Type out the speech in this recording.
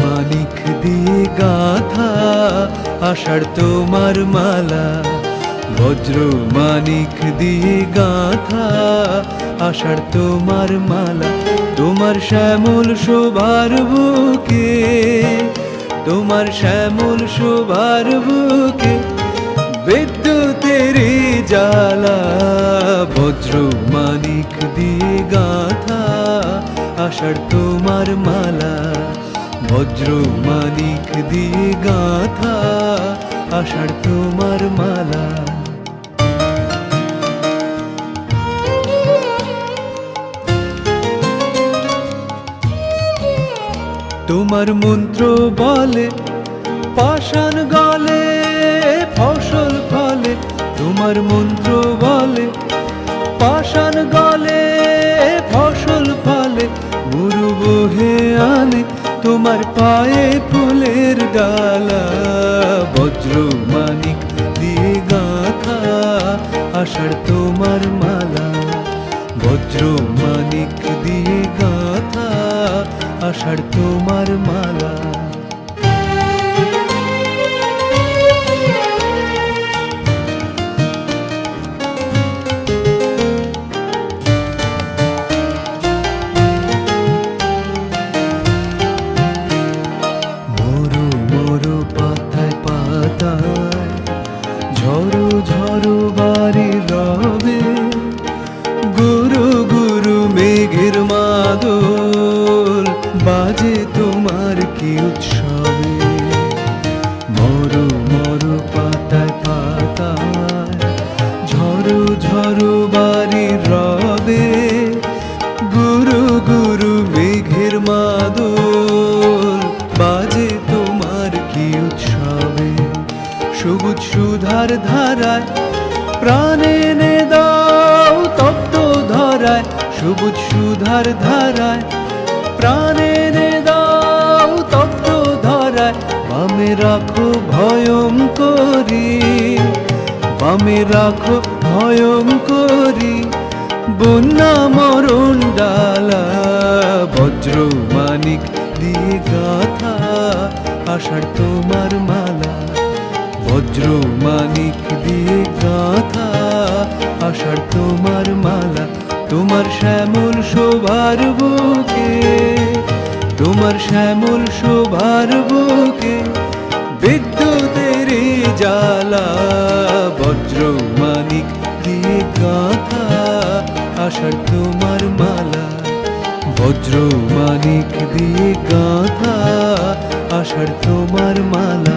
মানিক দিয়ে গাথা আষাঢ় তোমার মালা। বজ্র মানিক দিয়ে গাথা আষাঢ় তোমার মালা। তোমার শ্যামল শোভার বুকে, তোমার শ্যামল শোভার বুকে বিদ্যুতের জালা বজ্র মানিক দিয়ে গাথা আষাঢ় তোমার মালা। বজ্র মানিক দিয়ে গাথা আষাঢ় তোমার মালা। তোমার মন্ত্র বলে, পাষাণ গলে, ফসল ফলে। তোমার মন্ত্র বলে, পাষাণ গলে, ফসল ফলে। মুরু বহে তোমার পায়ে ফুলের ডালা বজ্র মানিক দিয়ে গাথা আষাঢ় তোমার মালা বজ্র মানিক দিয়ে গাথা আষাঢ় তোমার মালা। তোমার কি উৎসবে? মরু মরু পাতায় পাতায় ঝড়ো ঝড়ো বাড়ি রবে, গুরু গুরু মেঘের মাদল, বাজে তোমার কি উৎসবে? সবুজ সুধার ধারায় প্রাণে নে দাও, তপ্ত ধরায়, সবুজ সুধার ধারায় প্রাণে নে দাও তপ্ত ধরায় বামে রাখো ভয়ম করি। বামে রাখো ভয়ম করি, বন্যা মরণ ডালা, বজ্র মানিক দিয়ে গাথা, আষাঢ় তোমার মালা। বজ্র মানিক দিয়ে গাথা, আষাঢ় তোমার মালা, তোমার শ্যামল শোভার বুকে। তোমার শ্যামল শোভার বুকে বিদ্যুতের জ্বালা বজ্র মানিক দিয়ে গাথা আষাঢ় তোমার মালা বজ্র মানিক দিয়ে গাথা আসার তোমার মালা।